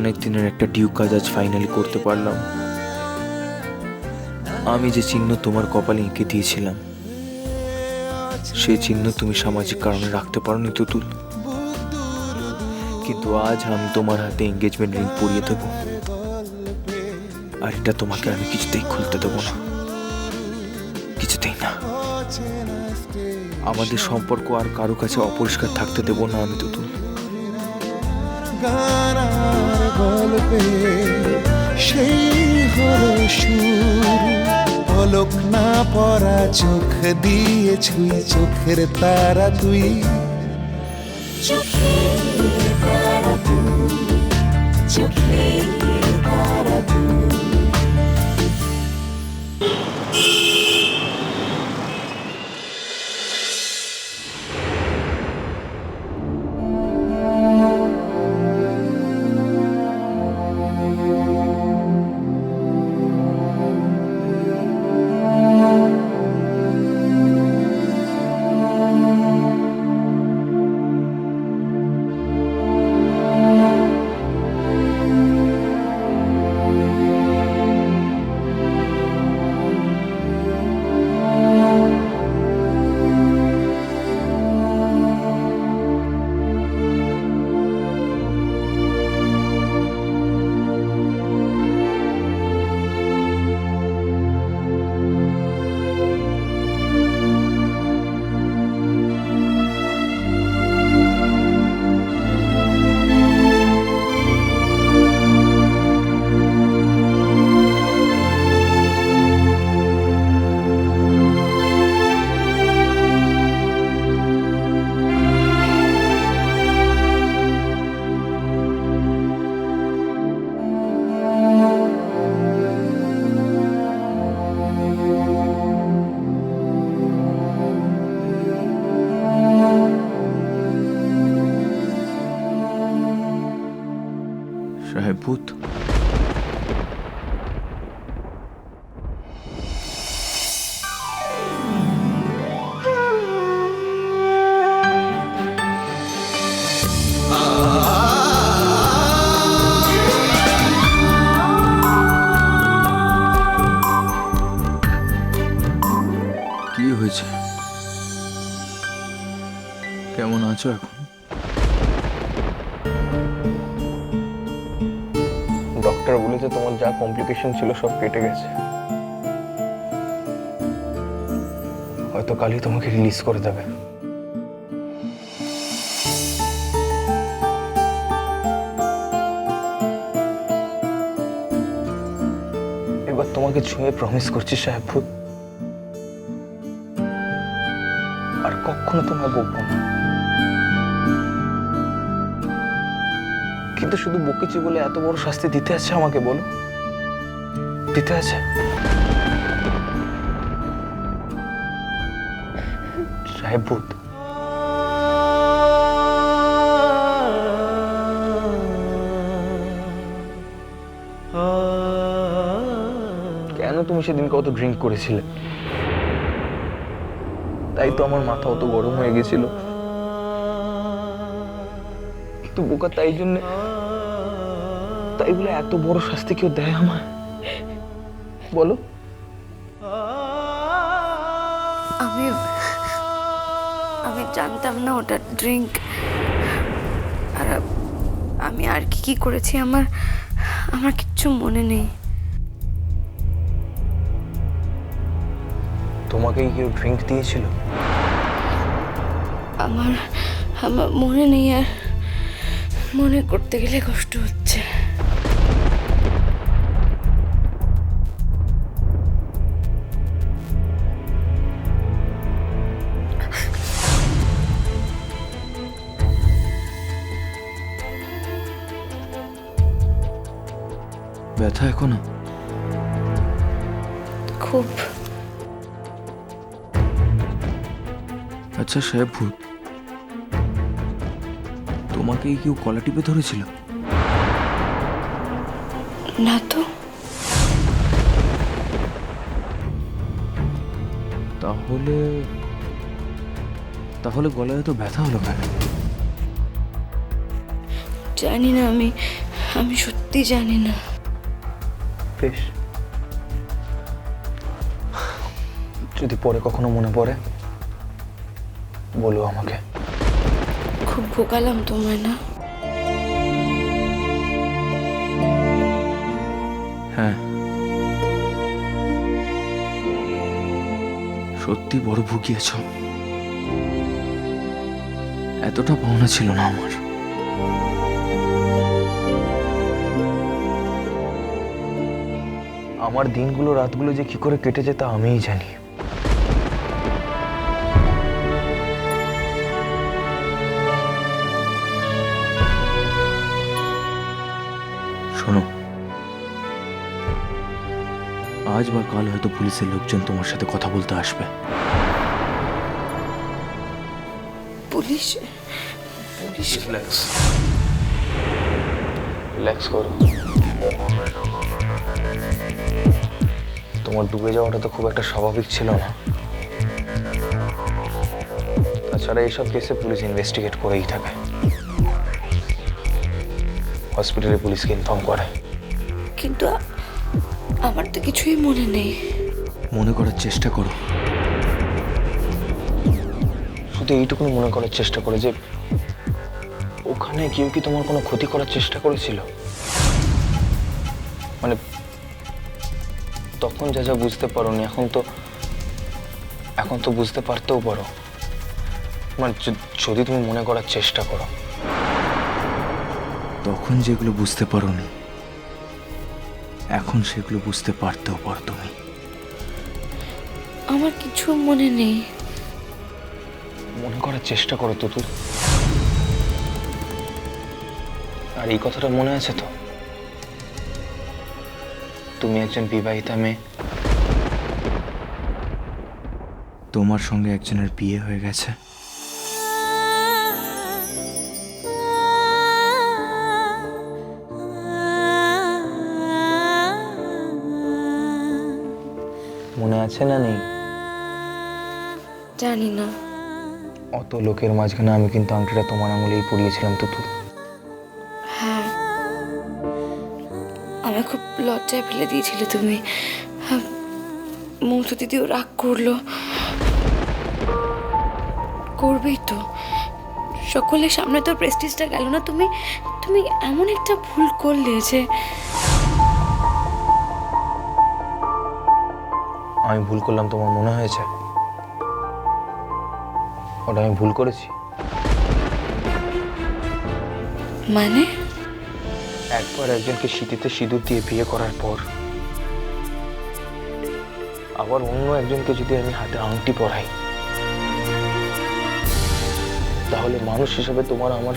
অনেক দিনের একটা ডিউ কাজ আজ ফাইনালি করতে পারলাম। আমি যে চিহ্ন তোমার কপালে এঁকে দিয়েছিলাম সেই চিহ্ন তুমি সামাজিক কারণে রাখতে পারোনি তুতুল। কিন্তু আজ আমি তোমার হাতে এঙ্গেজমেন্ট রিং পরিয়ে দেবো। আর এটা তোমাকে আমি কিছুতেই খুলতে দেবো না। কিছুতেই না। আমাদের সম্পর্ক আর কারও কাছে অপরিষ্কার থাকতে দেবো না আমি তুতুল। গল্পে সেই হলো সুর। পলক না পরা চোখ দিয়ে ছুঁই চোখের তারা তুই সাহেব ভূত কি হয়েছে? কেমন আছো এখন? ডক্টর বলেছে তোমার যা কমপ্লিকেশন ছিল সব কেটে গেছে। হয়তো কালই তোমাকে রিলিজ করে দেবে। এবার তোমাকে ছুঁয়ে প্রমিস করছি সাহেব আর কখনো তোমায় বকবো না। কিন্তু শুধু বকেছি বলে এত বড় শাস্তি দিতে আছে আমাকে, বলো? দিতে আছে? কেন তুমি সেদিন কত ড্রিঙ্ক করেছিলে? তাই তো আমার মাথা অত গরম হয়ে গেছিল। কিন্তু বোকা, তাই জন্য তাই বলে এত বড় শাস্তি কেউ দেয় আমার বলো। আমি আমি জানতাম না ওটা ড্রিঙ্ক। আর আমি আর কি কি করেছি আমার আমার কিচ্ছু মনে নেই। তোমাকে কেউ ড্রিঙ্ক দিয়েছিল? আমার আমার মনে নেই আর মনে করতে গেলে কষ্ট হচ্ছে। ব্যথা এখনও? খুব। আচ্ছা সাহেব ভূত। তোমাকে কেউ কলা টিপে ধরেছিল? না তো। তাহলে তাহলে গলায় তো ব্যথা হলো কেন? জানি না আমি আমি সত্যি জানি না। বেশ যদি পরে কখনো মনে পড়ে বলো আমাকে। খুব ভোগালাম তোমায় না? হ্যাঁ। সত্যি বড় ভুগিয়েছ। এতটা পাওনা ছিল না আমার। আমার দিনগুলো রাতগুলো যে কি করে কেটেছে তা আমিই জানি। শোনো। আজ বা কাল হয়তো পুলিশের লোকজন তোমার সাথে কথা বলতে আসবে। পুলিশ? পুলিশ? রিল্যাক্স রিল্যাক্স করো। তোমার ডুবে যাওয়াটা তো খুব একটা স্বাভাবিক ছিল না। তাছাড়া এইসব কেসে পুলিশ ইনভেস্টিগেট করেই থাকে। হসপিটালে পুলিশকে ইনফর্ম করে। কিন্তু আমার তো কিছুই মনে নেই। মনে করার চেষ্টা করো। শুধু এইটুকুনি মনে করার চেষ্টা করে যে ওখানে কেউ কি তোমার কোনো ক্ষতি করার চেষ্টা করেছিল? মানে তখন যা যা বুঝতে পারোনি এখন তো এখন তো বুঝতে পারতেও পারো। মানে যদি তুমি মনে করার চেষ্টা করো। তখন যেগুলো বুঝতে পারো পারোনি এখন সেগুলো বুঝতে পারতেও পারো তুমি। আমার কিছু মনে নেই। মনে করার চেষ্টা করো তুতুল। আর এই কথাটা মনে আছে তো? তুমি একজন বিবাহিতা মেয়ে। তোমার সঙ্গে একজনের বিয়ে হয়ে গেছে। মনে আছে না নেই? জানি না। অত লোকের মাঝখানে আমি কিন্তু আংটিটা তোমার আঙুলেই পরিয়েছিলাম তো হ্যাঁ আমায় খুব লজ্জায় ফেলে দিয়েছিলে তুমি। মমতা দিদিও রাগ করল। করবেই তো। সকলের সামনে তো প্রেস্টিজটা গেল না। তুমি তুমি এমন একটা ভুল করলে যে আমি ভুল করলাম তোমার মনে হয়েছে? ওটা আমি ভুল করেছি? মানে? একবার একজনকে শীতিতে সিঁদুর দিয়ে বিয়ে করার পর, আবার অন্য একজনকে যদি আমি হাতে আংটি পরাই, তাহলে মানুষ হিসেবে তোমার আমার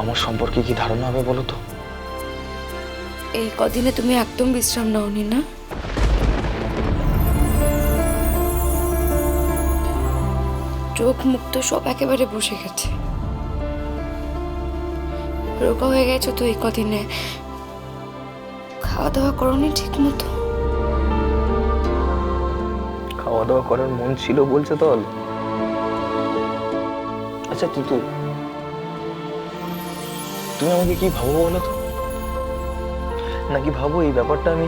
আমার সম্পর্কে কি ধারণা হবে বলো তো? এই কদিনে তুমি একদম বিশ্রাম নাওনি না চোখ মুখ তো সব একেবারে বসে গেছে। রোগা হয়ে গেছো তো এই কদিনে। খাওয়া দাওয়া করনি ঠিক মতো খাওয়া দাওয়া করার মন ছিল বলছে তল আচ্ছা তুতু। তুমি আমাকে কি ভাবো বলো তো? নাকি ভাবো এই ব্যাপারটা আমি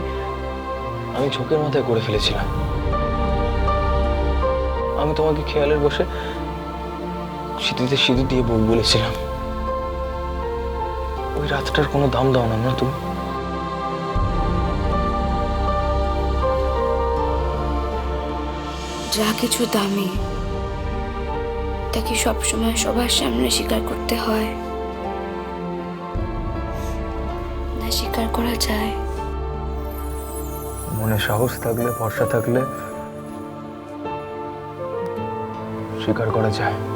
আমি ঝোঁকের মাথায় করে ফেলেছিলাম? আমি তোমাকে খেয়ালের বসে শীতিতে সিঁদুর দিয়ে বউ বলেছিলাম। ওই রাতটার কোনো দাম দাও না না তুমি? যা কিছু দামি তাকে সবসময় সবার সামনে স্বীকার করতে হয়? না স্বীকার করা যায়। মনে সাহস থাকলে ভরসা থাকলে স্বীকার করা যায়।